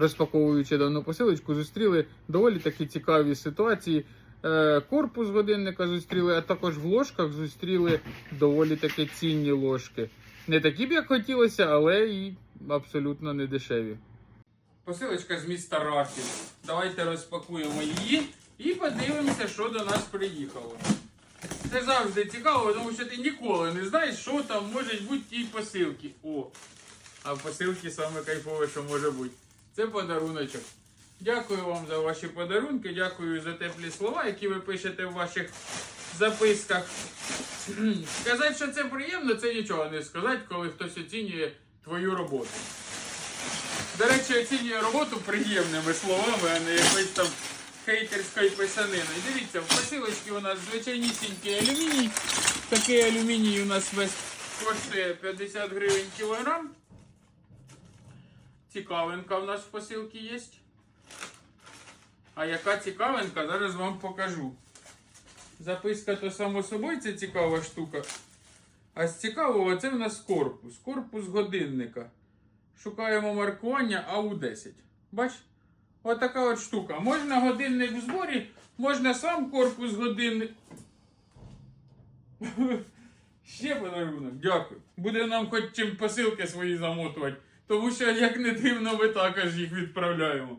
розпаковуючи дану посилочку, зустріли доволі такі цікаві ситуації. Е, Корпус годинника зустріли, а також в ложках зустріли доволі таки цінні ложки. Не такі б як хотілося, але і абсолютно не дешеві. Посилочка з міста Рахів. Давайте розпакуємо її і подивимося, що до нас приїхало. Це завжди цікаво, тому що ти ніколи не знаєш, що там може бути в тій посилці. О! А в посилці саме кайфове, що може бути. Це подаруночок. Дякую вам за ваші подарунки, дякую за теплі слова, які ви пишете в ваших записках. Сказати, що це приємно, це нічого не сказати, коли хтось оцінює твою роботу. До речі, оцінює роботу приємними словами, а не якоюсь там хейтерською писаниною. Дивіться, в посилочці у нас звичайнісінький алюміній. Такий алюміній у нас весь коштує 50 гривень кілограм. Цікавинка в нас в посилці є. А яка цікавинка, зараз вам покажу. Записка то само собою, це цікава штука. А з цікавого це в нас корпус. Корпус годинника. Шукаємо маркування АУ-10. Бач? Отака от штука. Можна годинник в зборі, можна сам корпус годинник. Ще подарунок, дякую. Буде нам хоч чим посилки свої замотувати. Тому що, як не дивно, ми також їх відправляємо.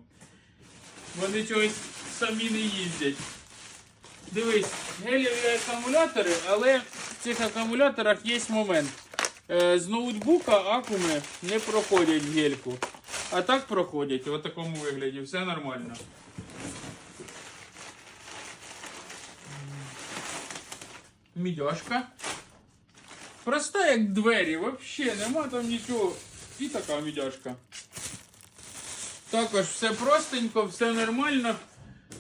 Вони чогось самі не їздять. Дивись, гелєві акумулятори, але в цих акумуляторах є момент. Е, З ноутбука акуми не проходять гельку. А так проходять в такому вигляді, все нормально. Мідяшка. Проста як двері, взагалі нема там нічого. І така мідяшка. Також все простенько, все нормально.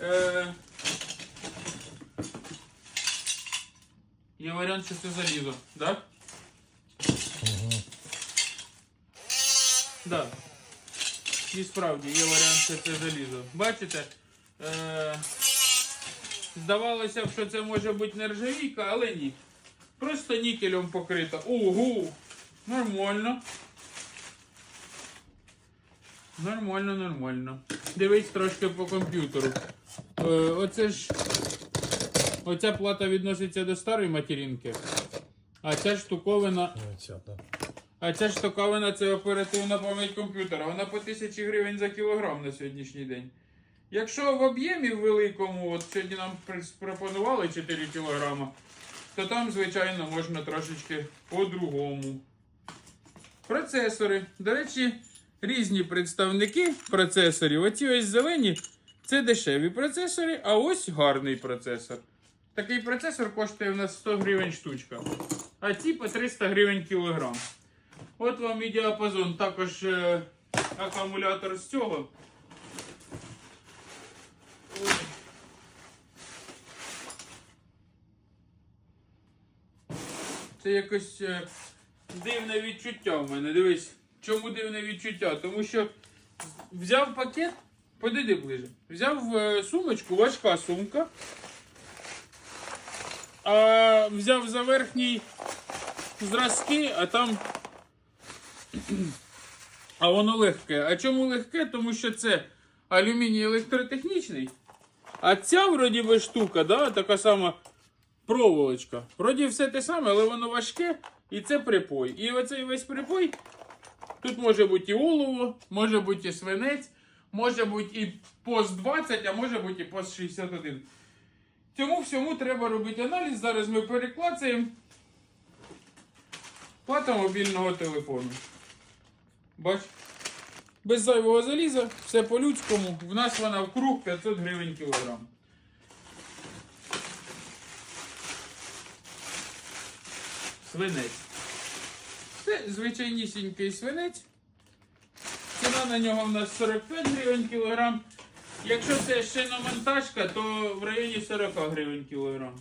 Е... Є варіант, що це залізо, так? Да? Да. І справді є варіант, що це залізо. Бачите? Е... Здавалося б, що це може бути нержавійка, але ні. Просто нікелем покрита. Ого! Нормально. Нормально, нормально. Дивись трошки по комп'ютеру. Е, оце ж. Оця плата відноситься до старої материнки. А ця штуковина. Так. А ця штуковина це оперативна пам'ять комп'ютера. Вона по 1000 гривень за кілограм на сьогоднішній день. Якщо в об'ємі великому, от сьогодні нам пропонували 4 кілограма, то там, звичайно, можна трошечки по-другому. Процесори. До речі, різні представники процесорів. Оці ось зелені це дешеві процесори, а ось гарний процесор. Такий процесор коштує в нас 100 гривень штучка. А ці по 300 гривень кілограм. От вам і діапазон. Також е, акумулятор з цього. Це якось е, дивне відчуття в мене. Дивись, чому дивне відчуття? Тому що взяв пакет, подійди ближе. Взяв е, сумочку, важка сумка. А взяв за верхній зразки, а там. А воно легке. А чому легке? Тому що це алюміній електротехнічний. А ця вроді би штука, да, така сама проволочка. Вроді все те саме, але воно важке і це припой. І оцей весь припой. Тут може бути і олово, може бути і свинець, може бути і пост 20, а може бути і пост 61. Цьому всьому треба робити аналіз. Зараз ми переклацаємо. Плата мобільного телефону. Бач? Без зайвого заліза, все по-людському. В нас вона в круг 500 гривень кілограм. Свинець. Це звичайнісінький свинець. Ціна на нього в нас 45 гривень кілограм. Якщо це шиномонтажка, то в районі 40 гривень кілограм.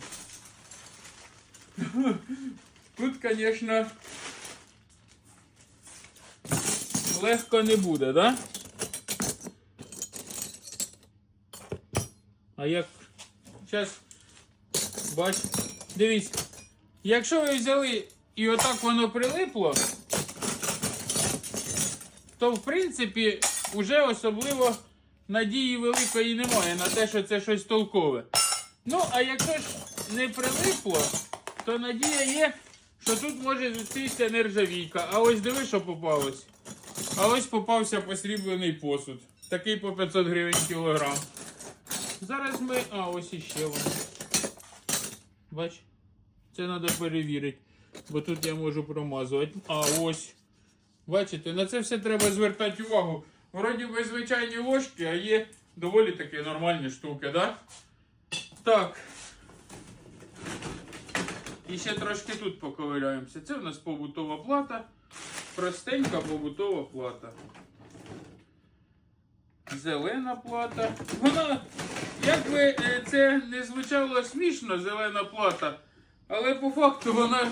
Тут, звісно, легко не буде, да? А як. Зараз, бач, дивись, якщо ви взяли і отак воно прилипло, то в принципі уже особливо надії великої немає на те, що це щось толкове. Ну, а якщо ж не прилипло, то надія є, що тут може зустрітися нержавійка. А ось диви, що попалось. А ось попався посріблений посуд. Такий по 500 гривень кілограм. Зараз ми. А, ось іще воно. Бач? Це треба перевірити. Бо тут я можу промазувати. А ось. Бачите, на це все треба звертати увагу. Вроді би звичайні ложки, а є доволі такі нормальні штуки, да? Так. І ще трошки тут поковиряємося. Це в нас побутова плата. Простенька побутова плата. Зелена плата. Вона, як би е, це не звучало смішно, зелена плата, але по факту вона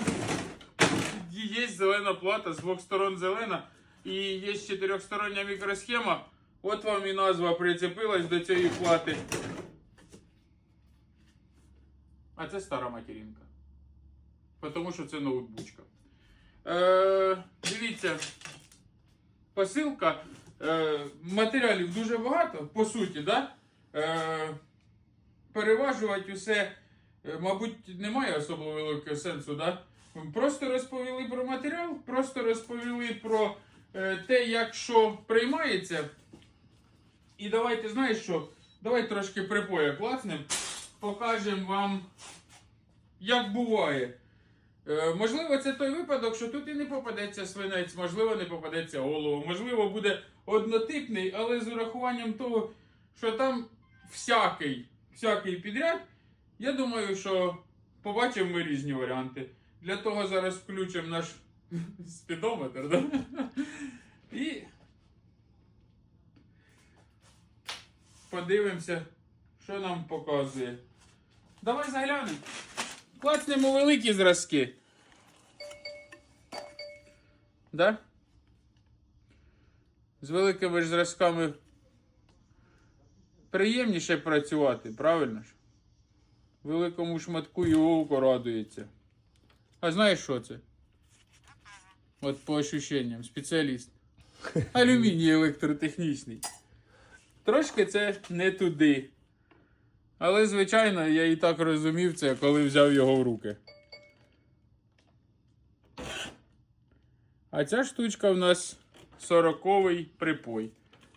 є зелена плата, з двох сторон зелена, і є чотирьохстороння мікросхема. От вам і назва прицепилась до цієї плати. А це стара материнка. Тому що це ноутбучка. Е, дивіться, посилка. Е, матеріалів дуже багато, по суті, да? Е, переважувати усе, е, мабуть, немає особливо великого сенсу, да? Просто розповіли про матеріал, просто розповіли про е, те, як що приймається. І давайте, знаєш що? Давай трошки припоя класнем, покажемо вам, як буває. Е, можливо, це той випадок, що тут і не попадеться свинець, можливо, не попадеться олово, можливо, буде однотипний, але з урахуванням того, що там всякий, всякий підряд, я думаю, що побачимо ми різні варіанти. Для того зараз включимо наш спідометр, да? І подивимося, що нам показує. Давай заглянемо. Клацнемо великі зразки. Да? З великими ж зразками приємніше працювати, правильно ж? Великому шматку його око радується. А знаєш що це? От по ощущенням, спеціаліст. Алюміній електротехнічний. Трошки це не туди. Але, звичайно, я і так розумів це, коли взяв його в руки. А ця штучка в нас 40-й припой.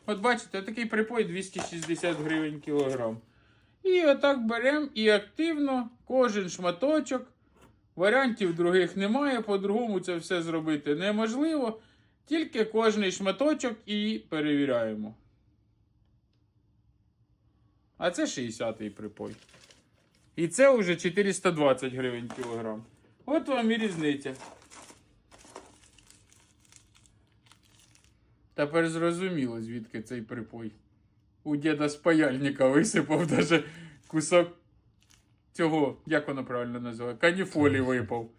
От бачите, такий припой 260 гривень кілограм. І отак беремо і активно кожен шматочок. Варіантів других немає, по-другому це все зробити неможливо. Тільки кожний шматочок і перевіряємо. А це 60-й припой. І це вже 420 гривень кілограм. От вам і різниця. Тепер зрозуміло, звідки цей припой. У діда з паяльника висипав даже кусок цього, як воно правильно називає, каніфолі випав.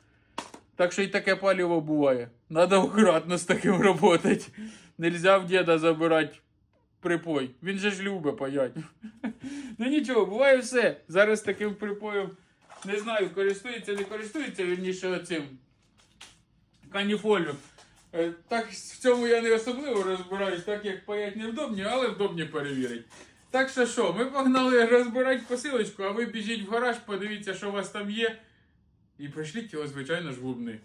Так що і таке паліво буває. Надо акуратно з таким працювати. Нельзя в діда забирати припой. Він же ж любить паять. Ну нічого, буває все. Зараз таким припоєм не знаю, користується, не користується, вірніше оцим каніфолем. Е, Так в цьому я не особливо розбираюсь, так як паять невдобні, але вдобні перевірить. Так що що, ми погнали розбирати посилочку, а ви біжіть в гараж, подивіться, що у вас там є. І пришліть його, звичайно ж, в губни.